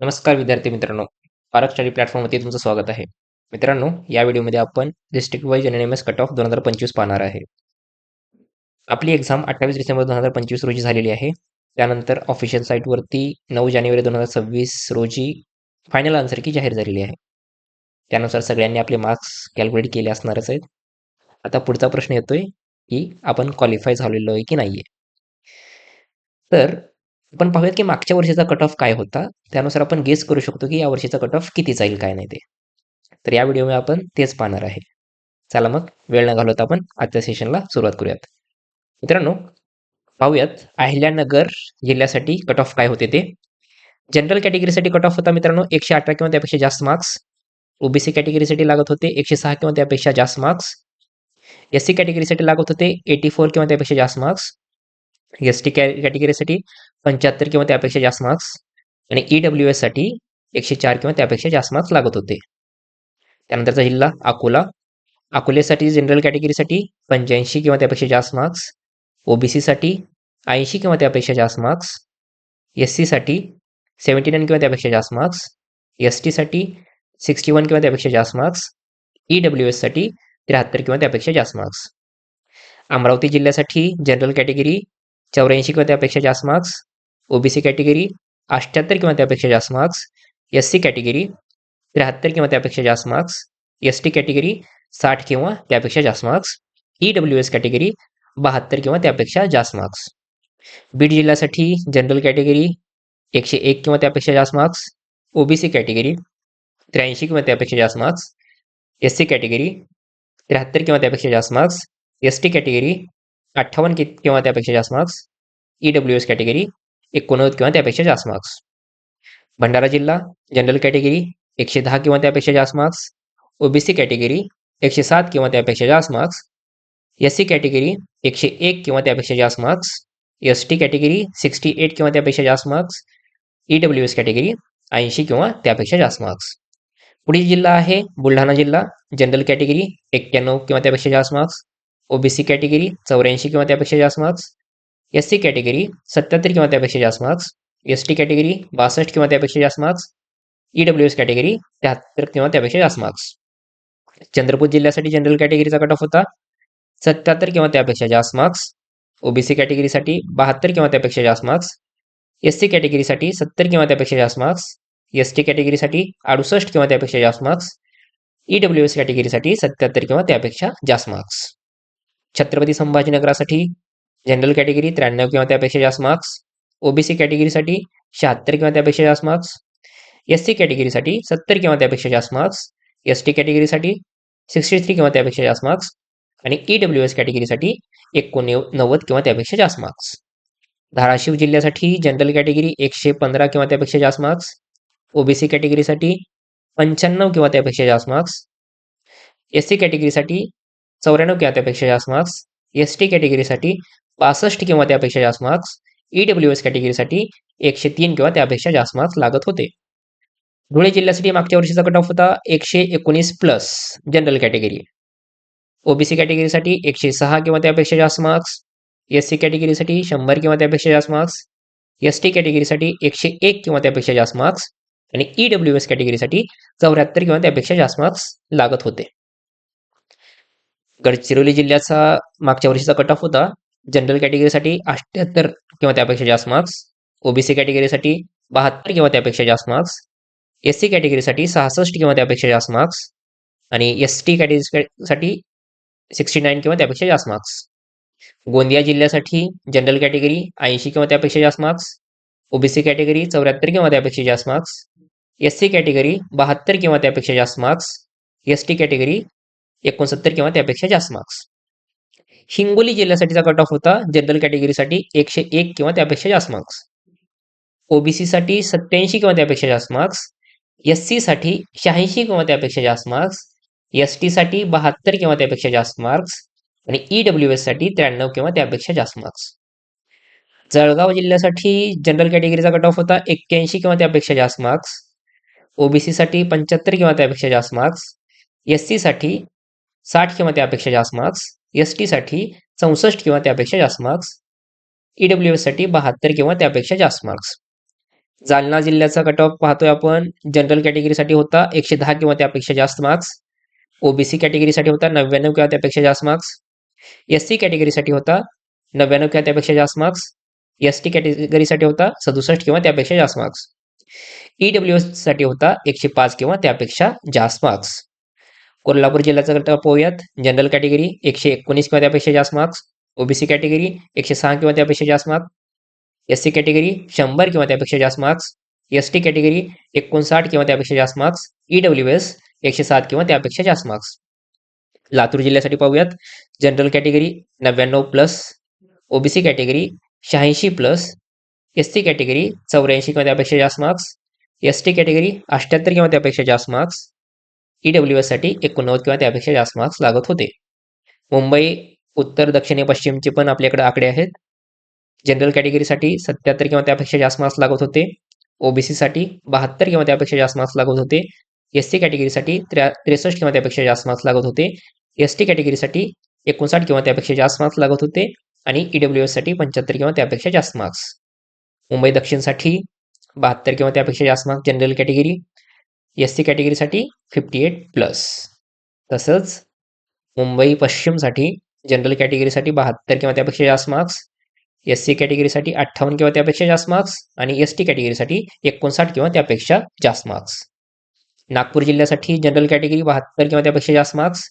नमस्कार विद्यार्थी मित्रांनो. पारक स्टडी प्लॅटफॉर्मवरती तुमचं स्वागत आहे. मित्रांनो या व्हिडिओमध्ये आपण district wise N M S cut off दोन हजार पंचवीस पाहणार आहे. आपली एक्झाम अठ्ठावीस डिसेंबर दोन हजार पंचवीस रोजी झालेली आहे. त्यानंतर ऑफिशियल साईटवरती नऊ जानेवारी दोन हजार सव्वीस रोजी फायनल आन्सर की जाहीर झालेली आहे. त्यानुसार सगळ्यांनी आपले मार्क्स कॅल्क्युलेट केले असणारच आहेत. आता पुढचा प्रश्न येतोय की आपण क्वालिफाय झालेलो आहे की नाही आहे तर आपण पाहूयात की मागच्या वर्षीचा कट ऑफ काय होता? त्यानुसार आपण गेस करू शकतो की या वर्षीचा कट ऑफ किती जाईल काय नाही ते. तर या व्हिडिओमध्ये आपण तेच पाहणार आहे. चला मग वेळ न घालवता आपण आजच्या सेशनला सुरुवात करूयात. मित्रांनो पाहूयात अहिल्यानगर जिल्ह्यासाठी कट ऑफ काय होते ते. जनरल कॅटेगरीसाठी कट ऑफ होता मित्रांनो एकशे अठरा किंवा त्यापेक्षा जास्त मार्क्स ओबीसी कॅटेगरीसाठी लागत होते एकशे सहा किंवा त्यापेक्षा जास्त मार्क्स एस सी कॅटेगरीसाठी लागत होते एटी फोर किंवा त्यापेक्षा जास्त मार्क्स एस टी कॅ कॅटेगरीसाठी पंच्याहत्तर किंवा त्यापेक्षा जास्त मार्क्स आणि ई डब्ल्यू एससाठी एकशे चार किंवा त्यापेक्षा जास्त मार्क्स लागत होते. त्यानंतरचा जिल्हा अकोला. अकोलेसाठी जनरल कॅटेगरीसाठी पंच्याऐंशी किंवा त्यापेक्षा जास्त मार्क्स ओबीसीसाठी ऐंशी किंवा त्यापेक्षा जास्त मार्क्स एस सीसाठी सेवन्टी नाईन किंवा त्यापेक्षा जास्त मार्क्स एस टीसाठी सिक्स्टी वन किंवा त्यापेक्षा जास्त मार्क्स ई डब्ल्यू एससाठी त्र्याहत्तर किंवा त्यापेक्षा जास्त मार्क्स अमरावती जिल्ह्यासाठी जनरल कॅटेगरी चौऱ्याऐंशी किंवा त्यापेक्षा जास्त मार्क्स ओबीसी कॅटेगरी अठ्ठ्याहत्तर किंवा त्यापेक्षा जास्त मार्क्स एस सी कॅटेगरी त्र्याहत्तर किंवा त्यापेक्षा जास्त मार्क्स एस टी कॅटेगरी साठ किंवा त्यापेक्षा जास्त marks E W S category बहात्तर किंवा त्यापेक्षा जास्त मार्क्स। बीड जिल्ह्यासाठी जनरल कॅटेगरी एकशे एक किंवा त्यापेक्षा जास्त मार्क्स ओबीसी कॅटेगरी त्र्याऐंशी किंवा त्यापेक्षा जास्त मार्क्स एस सी कॅटेगरी त्र्याहत्तर किंवा त्यापेक्षा जास्त मार्क्स एस टी कॅटेगरी अठ्ठावन्न कि किंवा त्यापेक्षा जास्त marks E W S category एकोणनव्वद किंवा त्यापेक्षा जास्त मार्क्स भंडारा जिल्हा जनरल कॅटेगरी एकशे दहा किंवा त्यापेक्षा जास्त मार्क्स ओबीसी कॅटेगरी एकशे सात किंवा त्यापेक्षा जास्त मार्क्स एस सी कॅटेगरी एकशे एक किंवा त्यापेक्षा जास्त marks S T category sixty eight किंवा त्यापेक्षा जास्त marks E W S category ऐंशी किंवा त्यापेक्षा जास्त मार्क्स पुढील जिल्हा आहे बुलढाणा जिल्हा जनरल कॅटेगरी एक्क्याण्णव किंवा त्यापेक्षा जास्त मार्क्स ओबीसी कॅटेगरी चौऱ्याऐंशी किंवा त्यापेक्षा जास्त मार्क्स एस सी कॅटेगरी सत्याहत्तर किंवा त्यापेक्षा जास्त मार्क्स एस टी कॅटेगरी बासष्ट किंवा त्यापेक्षा जास्त marks E W S category त्याहत्तर किंवा त्यापेक्षा जास्त मार्क्स चंद्रपूर जिल्ह्यासाठी जनरल कॅटेगरीचा कट ऑफ होता. सत्याहत्तर किंवा त्यापेक्षा जास्त मार्क्स ओबीसी कॅटेगरीसाठी बहात्तर किंवा त्यापेक्षा जास्त मार्क्स एस सी कॅटेगरीसाठी सत्तर किंवा त्यापेक्षा जास्त मार्क्स एस टी कॅटेगरीसाठी अडुसष्ट किंवा त्यापेक्षा जास्त मार्क्स ई डब्ल्यू एस कॅटेगरीसाठी सत्याहत्तर किंवा त्यापेक्षा जास्त मार्क्स छत्रपती संभाजीनगरासाठी जनरल कॅटेगरी त्र्याण्णव किंवा त्यापेक्षा जास्त मार्क्स ओबीसी कॅटेगरीसाठी शहात्तर किंवा त्यापेक्षा जास्त मार्क्स एस सी कॅटेगरीसाठी सत्तर किंवा त्यापेक्षा जास्त मार्क्स एस टी कॅटेगरीसाठी सिक्स्टी थ्री किंवा त्यापेक्षा जास्त मार्क्स आणि ई डब्ल्यू एस कॅटेगरीसाठी एकोणनव्वद किंवा त्यापेक्षा जास्त मार्क्स धाराशिव जिल्ह्यासाठी जनरल कॅटेगरी एकशे पंधरा किंवा त्यापेक्षा जास्त मार्क्स ओबीसी कॅटेगरीसाठी पंच्याण्णव किंवा त्यापेक्षा जास्त मार्क्स एस सी कॅटेगरीसाठी चौऱ्याण्णव किंवा त्यापेक्षा जास्त मार्क्स एस टी कॅटेगरीसाठी पासष्ट किंवा त्यापेक्षा जास्त मार्क्स ई डब्ल्यू एस कॅटेगरीसाठी एकशे तीन किंवा त्यापेक्षा जास्त मार्क्स लागत होते. धुळे जिल्ह्यासाठी मागच्या वर्षीचा कट ऑफ होता एकशे एकोणीस प्लस जनरल कॅटेगरी ओबीसी कॅटेगरीसाठी एकशे सहा किंवा त्यापेक्षा जास्त मार्क्स एस सी कॅटेगरीसाठी शंभर किंवा त्यापेक्षा जास्त मार्क्स एस टी कॅटेगरीसाठी एकशे एक किंवा त्यापेक्षा जास्त मार्क्स आणि ई डब्ल्यू एस कॅटेगरीसाठी चौऱ्याहत्तर किंवा त्यापेक्षा जास्त मार्क्स लागत होते. गडचिरोली जिल्ह्याचा मागच्या वर्षीचा कट ऑफ होता. जनरल कॅटेगरीसाठी अठ्ठ्याहत्तर किंवा त्यापेक्षा जास्त मार्क्स ओबीसी कॅटेगरीसाठी बहात्तर किंवा त्यापेक्षा जास्त मार्क्स एस सी कॅटेगरीसाठी सहासष्ट किंवा त्यापेक्षा जास्त मार्क्स आणि एस टी कॅटेगरीसाठी सिक्स्टी नाईन किंवा त्यापेक्षा जास्त मार्क्स गोंदिया जिल्ह्यासाठी जनरल कॅटेगरी ऐंशी किंवा त्यापेक्षा जास्त मार्क्स ओबीसी कॅटेगरी चौऱ्याहत्तर किंवा त्यापेक्षा जास्त मार्क्स एस सी कॅटेगरी बहात्तर किंवा त्यापेक्षा जास्त मार्क्स एस टी कॅटेगरी एकोणसत्तर किंवा त्यापेक्षा जास्त मार्क्स हिंगोली जिल्ह्यासाठीचा कट ऑफ होता. जनरल कॅटेगरीसाठी एकशे एक किंवा त्यापेक्षा जास्त मार्क्स ओबीसीसाठी सत्याऐंशी किंवा त्यापेक्षा जास्त मार्क्स एस सीसाठी शहाऐंशी किंवा त्यापेक्षा जास्त मार्क्स एस टीसाठी बहात्तर किंवा त्यापेक्षा जास्त मार्क्स आणि ई डब्ल्यू एससाठी त्र्याण्णव किंवा त्यापेक्षा जास्त मार्क्स जळगाव जिल्ह्यासाठी जनरल कॅटेगरीचा कट ऑफ होता. एक्क्याऐंशी किंवा त्यापेक्षा जास्त मार्क्स ओबीसीसाठी पंच्याहत्तर किंवा त्यापेक्षा जास्त मार्क्स एस सीसाठी साठ किंवा त्यापेक्षा जास्त मार्क्स एस टीसाठी चौसष्ट किंवा त्यापेक्षा जास्त मार्क्स ई डब्ल्यू एससाठी बहात्तर किंवा त्यापेक्षा जास्त मार्क्स जालना जिल्ह्याचा कट ऑफ पाहतोय आपण. जनरल कॅटेगरीसाठी होता एकशे दहा किंवा त्यापेक्षा जास्त मार्क्स ओबीसी कॅटेगरीसाठी होता नव्याण्णव किंवा त्यापेक्षा जास्त मार्क्स एस सी कॅटेगरीसाठी होता नव्याण्णव किंवा त्यापेक्षा जास्त मार्क्स एस टी कॅटेगरीसाठी होता सदुसष्ट किंवा त्यापेक्षा जास्त मार्क्स ईडब्ल्यू एस होता एकशे पाच किंवा त्यापेक्षा जास्त मार्क्स कोल्हापूर जिल्ह्याचा करता पाहूयात. जनरल कॅटेगरी एकशे एकोणीस किंवा त्यापेक्षा जास्त मार्क्स ओबीसी कॅटेगरी एकशे सहा किंवा त्यापेक्षा जास्त मार्क्स एस सी कॅटेगरी शंभर किंवा त्यापेक्षा जास्त मार्क्स एस टी कॅटेगरी एकोणसाठ किंवा त्यापेक्षा जास्त मार्क्स ईडब्ल्यू एस एकशे सात किंवा त्यापेक्षा जास्त मार्क्स लातूर जिल्ह्यासाठी पाहूयात. जनरल कॅटेगरी नव्याण्णव प्लस ओबीसी कॅटेगरी शहाऐंशी प्लस एस सी कॅटेगरी चौऱ्याऐंशी किंवा त्यापेक्षा जास्त मार्क्स एस टी कॅटेगरी अठ्ठ्याहत्तर किंवा त्यापेक्षा जास्त मार्क्स ईडब्ल्यू डब्ल्यू एससाठी एकोणनव्वद किंवा त्यापेक्षा जास्त मार्क्स लागत होते. मुंबई उत्तर दक्षिण पश्चिमचे पण आपल्याकडे आकडे आहेत. जनरल कॅटेगरीसाठी सत्याहत्तर किंवा त्यापेक्षा जास्त मार्क्स लागत होते. ओबीसीसाठी बहात्तर किंवा त्यापेक्षा जास्त मार्क्स लागत होते. एस सी कॅटेगरीसाठी त्र्या त्रेसष्ट किंवा त्यापेक्षा जास्त मार्क्स लागत होते. एस टी कॅटेगरीसाठी एकोणसाठ किंवा त्यापेक्षा जास्त मार्क्स लागत होते. आणि ईडब्ल्यू डब्ल्यू एससाठी पंच्याहत्तर किंवा त्यापेक्षा जास्त मार्क्स मुंबई दक्षिणसाठी बहात्तर किंवा त्यापेक्षा जास्त marks general category S C कॅटेगरीसाठी fifty eight plus तसंच मुंबई पश्चिमसाठी जनरल कॅटेगरीसाठी बहात्तर किंवा त्यापेक्षा जास्त मार्क्स एस सी कॅटेगरीसाठी अठ्ठावन्न किंवा त्यापेक्षा जास्त मार्क्स आणि एस टी कॅटेगरीसाठी एकोणसाठ किंवा त्यापेक्षा जास्त मार्क्स नागपूर जिल्ह्यासाठी जनरल कॅटेगरी बहात्तर किंवा त्यापेक्षा जास्त मार्क्स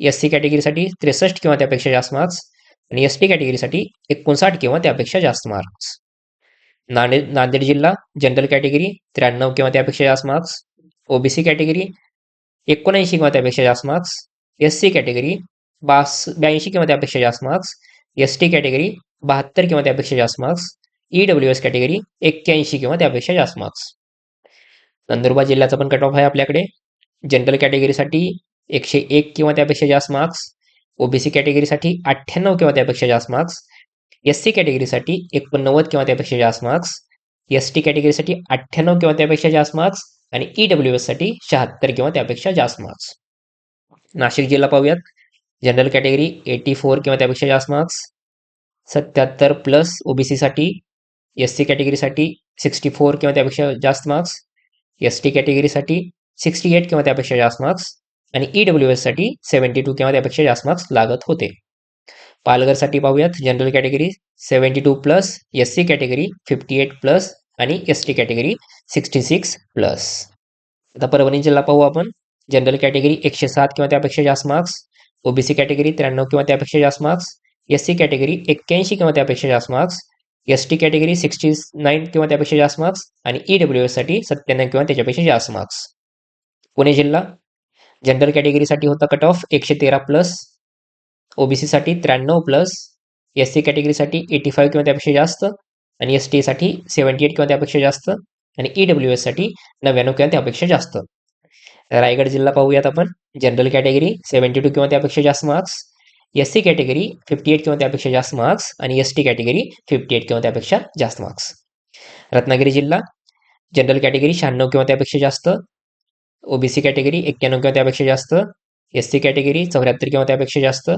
एस सी कॅटेगरीसाठी त्रेसष्ट किंवा त्यापेक्षा जास्त मार्क्स आणि एस टी कॅटेगरीसाठी एकोणसाठ किंवा त्यापेक्षा जास्त मार्क्स नांदेड नांदेड जिल्हा जनरल कॅटेगरी त्र्याण्णव किंवा त्यापेक्षा जास्त मार्क्स ओबीसी कॅटेगरी एकोणऐंशी किंवा त्यापेक्षा जास्त मार्क्स एस सी कॅटेगरी बास ब्याऐंशी किंवा त्यापेक्षा जास्त मार्क्स एस टी कॅटेगरी बहात्तर किंवा त्यापेक्षा जास्त marks E W S category एक्क्याऐंशी किंवा त्यापेक्षा जास्त मार्क्स नंदुरबार जिल्ह्याचा पण कट ऑफ आहे आपल्याकडे. जनरल कॅटेगरीसाठी एकशे एक किंवा त्यापेक्षा जास्त मार्क्स ओबीसी कॅटेगरीसाठी अठ्ठ्याण्णव किंवा त्यापेक्षा जास्त मार्क्स एस सी कॅटेगरीसाठी एकोणनव्वद किंवा त्यापेक्षा जास्त मार्क्स एस टी कॅटेगरीसाठी अठ्ठ्याण्णव किंवा त्यापेक्षा जास्त मार्क्स आणि ई डब्ल्यू एससाठी शहात्तर किंवा त्यापेक्षा जास्त मार्क्स नाशिक जिल्हा पाहूयात. जनरल कॅटेगरी एटी फोर किंवा त्यापेक्षा जास्त मार्क्स सत्याहत्तर प्लस ओबीसीसाठी एस सी कॅटेगरीसाठी सिक्स्टी फोर किंवा त्यापेक्षा जास्त मार्क्स एस टी कॅटेगरीसाठी सिक्स्टी एट किंवा त्यापेक्षा जास्त मार्क्स आणि ई डब्ल्यू एससाठी सेव्हन्टी टू किंवा त्यापेक्षा जास्त मार्क्स लागत होते. पालघरसाठी पाहूयात. General category seventy two plus S C category fifty eight plus आणि S T category sixty six plus आता परभणी जिल्हा पाहू आपण. जनरल कॅटेगरी एकशे सात किंवा त्यापेक्षा जास्त मार्क्स ओबीसी कॅटेगरी त्र्याण्णव किंवा त्यापेक्षा जास्त मार्क्स एस सी कॅटेगरी एक्क्याऐंशी किंवा त्यापेक्षा जास्त marks S T category sixty nine किंवा त्यापेक्षा जास्त मार्क्स आणि ई एससाठी सत्त्याण्णव किंवा त्याच्यापेक्षा जास्त मार्क्स पुणे जिल्हा. जनरल कॅटेगरीसाठी होता कट ऑफ एकशे तेरा प्लस ओबीसीसाठी त्र्याण्णव प्लस एस सी कॅटेगरीसाठी एटी फाईव्ह किंवा त्यापेक्षा जास्त. आणि एस टीसाठी सेवन्टी एट किंवा त्यापेक्षा जास्त आणि ईडब्ल्यू एससाठी नव्याण्णव किंवा त्यापेक्षा जास्त. रायगड जिल्हा पाहूयात आपण. जनरल कॅटेगरी सेव्हन्टी टू किंवा त्यापेक्षा जास्त marks S C category fifty eight किंवा त्यापेक्षा जास्त मार्क्स आणि S T category fifty eight किंवा त्यापेक्षा जास्त मार्क्स रत्नागिरी जिल्हा. जनरल कॅटेगरी शहाण्णव किंवा त्यापेक्षा जास्त. ओबीसी कॅटेगरी एक्क्याण्णव किंवा त्यापेक्षा जास्त. एस सी कॅटेगरी चौऱ्याहत्तर किंवा त्यापेक्षा जास्त.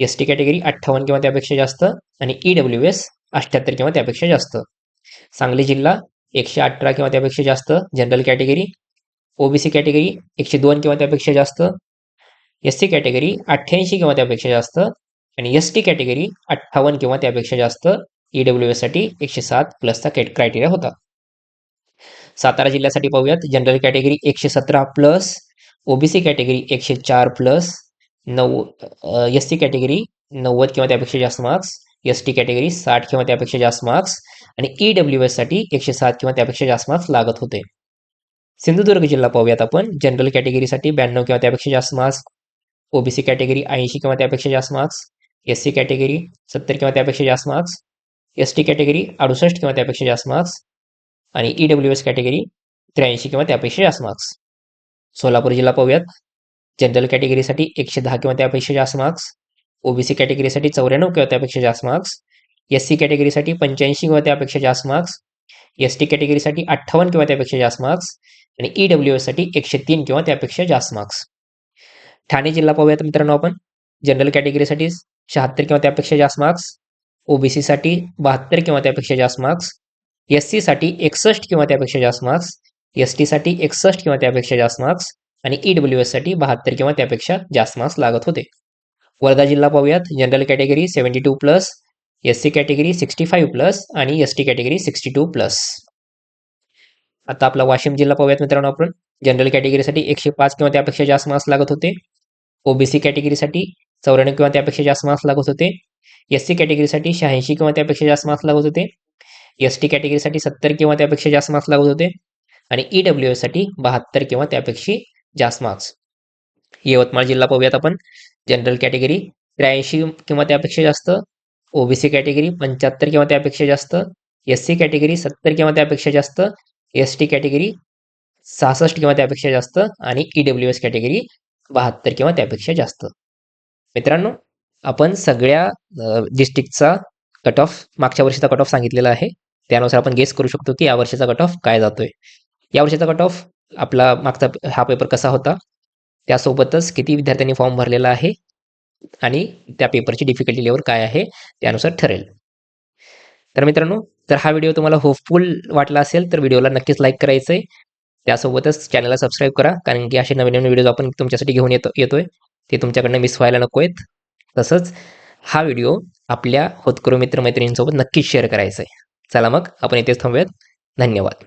एस टी कॅटेगरी अठ्ठावन्न किंवा त्यापेक्षा जास्त. आणि ई डब्ल्यू एस अठ्ठ्याहत्तर किंवा त्यापेक्षा जास्त. सांगली जिल्हा एकशे अठरा किंवा त्यापेक्षा जास्त. जनरल कॅटेगरी ओबीसी कॅटेगरी एकशे दोन किंवा त्यापेक्षा जास्त. एस सी कॅटेगरी अठ्ठ्याऐंशी किंवा त्यापेक्षा जास्त. आणि एस टी कॅटेगरी अठ्ठावन्न किंवा त्यापेक्षा जास्त. ईडब्ल्यू एससाठी एकशे सात प्लसचा क्रायटेरिया होता. सातारा जिल्ह्यासाठी पाहूयात. जनरल कॅटेगरी एकशे सतरा प्लस ओबीसी कॅटेगरी एकशे चार प्लस नऊ एस सी कॅटेगरी नव्वद किंवा त्यापेक्षा जास्त मार्क्स एस टी कॅटेगरी साठ किंवा त्यापेक्षा जास्त मार्क्स आणि ई डब्ल्यू एससाठी एकशे सात किंवा त्यापेक्षा जास्त मार्क्स लागत होते. सिंधुदुर्ग जिल्हा पाहूयात आपण. जनरल कॅटेगरीसाठी ब्याण्णव किंवा त्यापेक्षा जास्त मार्क्स ओबीसी कॅटेगरी ऐंशी किंवा त्यापेक्षा जास्त मार्क्स एस सी कॅटेगरी सत्तर किंवा त्यापेक्षा जास्त मार्क्स एस टी कॅटेगरी अडुसष्ट किंवा त्यापेक्षा जास्त मार्क्स आणि ई डब्ल्यू एस कॅटेगरी त्र्याऐंशी किंवा त्यापेक्षा जास्त मार्क्स सोलापूर जिल्हा पाहूयात. जनरल कॅटेगरीसाठी एकशे दहा किंवा त्यापेक्षा जास्त मार्क्स ओबीसी कॅटेगरीसाठी चौऱ्याण्णव किंवा त्यापेक्षा जास्त मार्क्स एस सी कॅटेगरीसाठी पंच्याऐंशी किंवा त्यापेक्षा जास्त मार्क्स एस टी कॅटेगरीसाठी अठ्ठावन्न किंवा त्यापेक्षा जास्त मार्क्स आणि ई डब्ल्यू साठी एकशे तीन किंवा त्यापेक्षा जास्त मार्क्स ठाणे जिल्हा पाहूयात मित्रांनो आपण. जनरल कॅटेगरीसाठी शहात्तर किंवा त्यापेक्षा जास्त मार्क्स ओबीसीसाठी बहात्तर किंवा त्यापेक्षा जास्त मार्क्स एससाठी एकसष्ट किंवा त्यापेक्षा जास्त मार्क्स एससाठी एकसष्ट किंवा त्यापेक्षा जास्त मार्क्स आणि ई डब्ल्यू साठी बहात्तर किंवा त्यापेक्षा जास्त मार्क्स लागत होते. वर्धा जिल्हा पाहूयात. General category seventy two plus S C category sixty five plus आणि S T category sixty two plus आता आपला वाशिम जिल्हा पाहूयात मित्रांनो आपण. जनरल कॅटेगरीसाठी एकशे पाच किंवा त्यापेक्षा जास्त मार्क्स लागत होते. ओबीसी कॅटेगरीसाठी चौऱ्याण्णव किंवा त्यापेक्षा जास्त मार्क्स लागत होते. एस सी कॅटेगरीसाठी शहाऐंशी किंवा त्यापेक्षा जास्त मार्क्स लागत होते. एस टी कॅटेगरीसाठी सत्तर किंवा त्यापेक्षा जास्त मार्क्स लागत होते. आणि ई डब्ल्यू एससाठी बहात्तर किंवा त्यापेक्षा जास्त मार्क्स यवतमाळ जिल्हा पाहूयात आपण. जनरल कॅटेगरी त्र्याऐंशी किंवा त्यापेक्षा जास्त ओबीसी कॅटेगरी पंच्याहत्तर किंवा त्यापेक्षा जास्त एस सी कॅटेगरी सत्तर किंवा त्यापेक्षा जास्त एस टी कॅटेगरी सहासष्ट किंवा त्यापेक्षा जास्त आणि ई डब्ल्यू एस कॅटेगरी बहात्तर किंवा त्यापेक्षा जास्त. मित्रांनो आपण सगळ्या डिस्ट्रिक्टचा कट ऑफ मागच्या वर्षीचा कट ऑफ सांगितलेला आहे. त्यानुसार आपण गेस करू शकतो की या वर्षीचा कट ऑफ काय जातोय. या वर्षीचा कट ऑफ आपला मागचा हा पेपर कसा होता? त्यासोबतच किती विद्यार्थ्यांनी फॉर्म भरलेला आहे आणि त्या पेपरची डिफिकल्टी लेवल काय आहे त्यानुसार ठरेल. तर मित्रांनो तर हा व्हिडिओ तुम्हाला होपफुल वाटला असेल तर व्हिडिओला नक्कीच लाईक करायचं आहे त्यासोबतच चॅनलला सबस्क्राईब करा कारण की असे नवीन नवीन व्हिडिओ आपण तुमच्यासाठी घेऊन येतो येतोय. ते तुमच्याकडनं मिस व्हायला नको आहेत. तसंच हा व्हिडिओ आपल्या होतकरू मित्रमैत्रिणींसोबत नक्कीच शेअर करायचा आहे चला मग आपण इथेच थांबूयात. धन्यवाद.